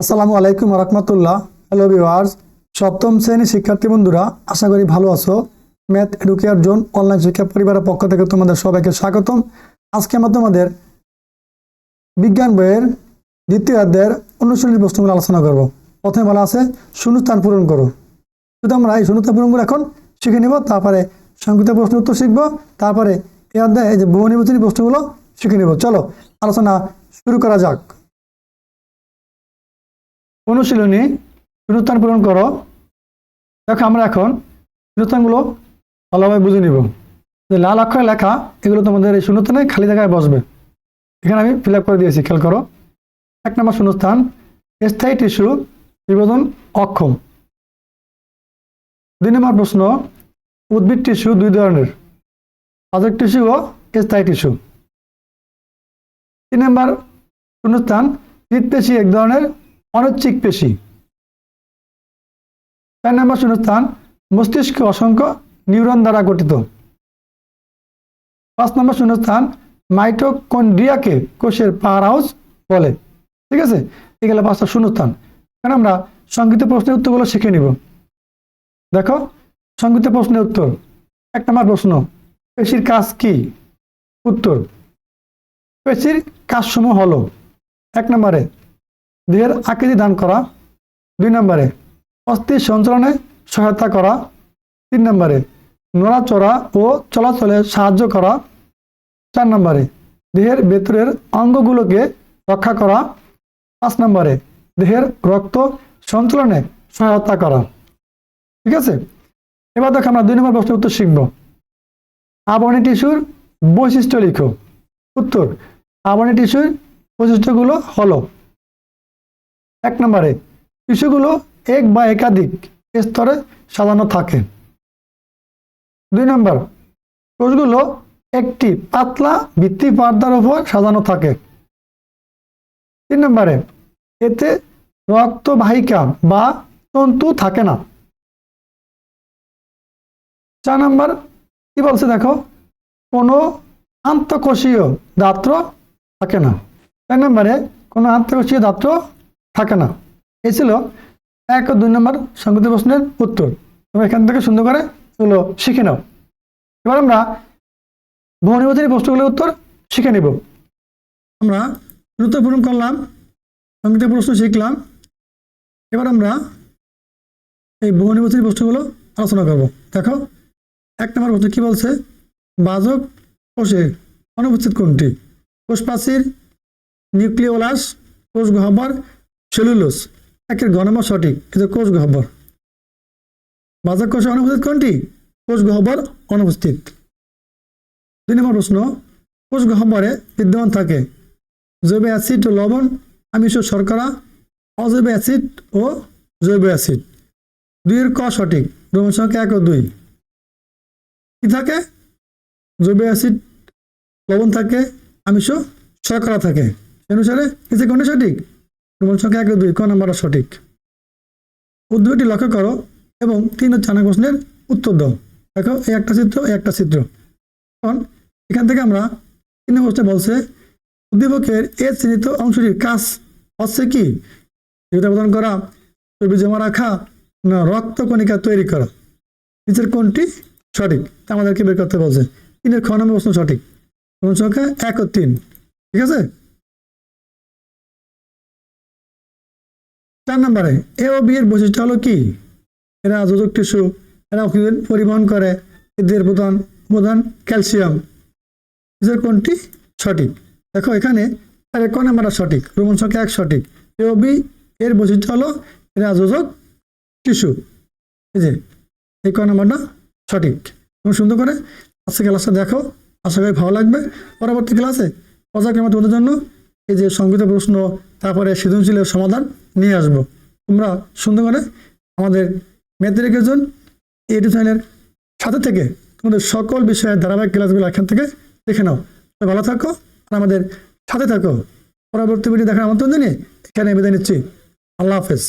আসসালামু আলাইকুম রহমতুল্লাহ। Hello viewers সপ্তম শ্রেণির শিক্ষার্থী বন্ধুরা, আশা করি ভালো আছো। ম্যাথ এডুকেয়ার জোন অনলাইন শিক্ষা পরিবারের পক্ষ থেকে তোমাদের সবাইকে স্বাগতম। আজকে আমরা তোমাদের বিজ্ঞান বইয়ের দ্বিতীয় অধ্যায়ের অনুশীলনী প্রশ্নগুলো আলোচনা করব। প্রথমে বলা আছে, শূন্যস্থান পূরণ করো। শুধু আমরা এই শূন্যস্থান পূরণগুলো এখন শিখে নেব, তারপরে সংক্ষিপ্ত প্রশ্ন উত্তর শিখব, তারপরে এই অধ্যায়ে এই যে বহু নির্বাচনী প্রশ্নগুলো শিখে নেব। চলো, আলোচনা শুরু করা যাক। অনুশীলনী শূন্যস্থান পূরণ করো। দেখো আমরা এখন শূন্যস্থানগুলো ভালোভাবে বুঝে নিব। যে লাল অক্ষরে লেখা, এগুলো তোমাদের এই শূন্যস্থানে খালি জায়গায় বসবে। এখানে আমি ফিল করে দিয়েছি, খেয়াল করো। এক নম্বর শূন্যস্থান, স্থায়ী টিস্যু বিভাজন অক্ষম। দুই নম্বর প্রশ্ন, উদ্ভিদ টিস্যু দুই ধরনের পাজক টিস্যু ও স্থায়ী টিস্যু। তিন নম্বর শূন্যস্থান হৃদপেশি এক ধরনের অনৈচ্ছিক পেশি। চার নম্বর শূন্যস্থান মস্তিষ্ক অসংখ্য নিউরন দ্বারা গঠিত। পাঁচ নম্বর শূন্যস্থান মাইটোকন্ড্রিয়াকে কোষের পাওয়ার হাউস বলে। ঠিক আছে? এগুলো পাঁচটা শূন্যস্থান এখন আমরা সংক্ষিপ্ত প্রশ্নের উত্তরগুলো শিখে নিব। দেখো, সংক্ষিপ্ত প্রশ্নের উত্তর। এক নম্বর প্রশ্ন, পেশির কাজ কি? উত্তর, পেশির কাজসমূহ হলো। এক নম্বরে দেহের আকৃতি দান করা। দুই নম্বরে অস্থির সঞ্চালনে সহায়তা করা। তিন নম্বরে, নড়াচড়া ও চলাচলে সাহায্য করা। চার নম্বরে, দেহের ভেতরের অঙ্গগুলোকে রক্ষা করা। পাঁচ নম্বরে, দেহের রক্ত সঞ্চালনে সহায়তা করা। ঠিক আছে? এবার দেখো আমরা দুই নম্বর প্রশ্নের উত্তর শিখব। আবরণী টিস্যুর বৈশিষ্ট্য লিখো। উত্তর, আবরণী টিস্যুর বৈশিষ্ট্যগুলো হলো এক নম্বরে টিস্যুগুলো এক বা একাধিক স্তরে সাজানো থাকে। দুই নম্বর, কোষগুলো একটি পাতলা ভিত্তি পর্দার উপর সাজানো থাকে। তিন নম্বরে, এতে রক্তবাহিকা বা তন্তু থাকে না। চার নম্বর, কি বলছে দেখো? কোনো আন্তঃকোষীয় দাত্র থাকে না। চার নম্বরে, কোনো আন্তঃকোষীয় দাত্র থাকে না। এই ছিল এক ও দুই নম্বর সংগত প্রশ্নের উত্তর। তুমি এখান থেকে সুন্দর করে এগুলো শিখে নাও। এবার আমরা বহুনির্বাচনী প্রশ্নগুলোর উত্তর শিখে নিব। আমরা দ্রুত পূরণ করলাম সংগীত প্রশ্ন শিখলাম। এবার আমরা এই বহুনির্বাচনী প্রশ্নগুলো আলোচনা করব। দেখো, এক নম্বর প্রশ্ন কি বলছে? বাজক কোষে অনুপস্থিত কোনটি? কোষ প্রাচীর নিউক্লিওলাস কোষ গহ্বর সেলুলোস একের গণমা সঠিক, কিন্তু কোষ গহ্বর। বাজক কোষে অনুপস্থিত কোনটি? কোষ গহ্বর অনুপস্থিত। দুই নম্বর প্রশ্ন, কোষ গহ্বরে বিদ্যমান থাকে জৈব অ্যাসিড ও লবণ, আমিষ ও শর্করা, অজৈব অ্যাসিড ও জৈব অ্যাসিড। দুইয়ের ক সঠিক রোমন সংখ্যা এক ও দুই। কি থাকে? জৈব অ্যাসিড, লবণ থাকে, আমিষ শর্করা থাকে। অনুসারে এতে কোনটা সঠিক? রোমন সংখ্যা এক ও দুই, ক নাম্বারটা সঠিক। উদ্ভিদটি লক্ষ্য করো এবং তিন ও চার প্রশ্নের উত্তর দাও। দেখো এই একটা চিত্র এই একটা চিত্র। এখন এখান থেকে আমরা তিন নম্বর প্রশ্নে বলছে, উদ্দীপকের এ চিহ্নিত অংশটির কাজ হচ্ছে কি? জীবিকা প্রদান করা, চর্বি জমা রাখা, না রক্ত কণিকা তৈরি করা। নিচের কোনটি সঠিক? তা আমাদেরকে বের করতে বলছে। তিনের খ নম্বর প্রশ্ন সঠিক। কোন সংখ্যা এক ও তিন। ঠিক আছে? চার নম্বরে এ ও বি এর বৈশিষ্ট্য হলো কি? এরা যোজক টিস্যু, এরা অক্সিজেন পরিবহন করে, এদের প্রধান প্রধান ক্যালসিয়াম। এদের কোনটি? সঠিক। দেখো এখানে আর ক নাম্বারটা সঠিক? রোমন সংখ্যা এক সঠিক। এ ও বি এর বৈশিষ্ট্য হলো এরা যোজক টিস্যু। এই যে, এই ক নাম্বারটা সঠিক। তুমি সুন্দর করে আজকে ক্লাসটা দেখো। আশা করি ভালো লাগবে। পরবর্তী ক্লাসে পর্যায়ক্রমে তোমাদের জন্য এই যে সংগীত প্রশ্ন, তারপরে সৃজনশীলের সমাধান নিয়ে আসব। তোমরা সুন্দর করে আমাদের ম্যাথেরিকের ডিজাইনের সাথে থেকে তোমাদের সকল বিষয়ের ধারাবাহিক ক্লাসগুলো এখান থেকে দেখে নাও। ভালো থাকো আর আমাদের সাথে থাকো। পরবর্তী ভিডিও দেখার আমন্ত্রণ জানিয়ে এখানে বিদায় নিচ্ছি। আল্লাহ হাফেজ।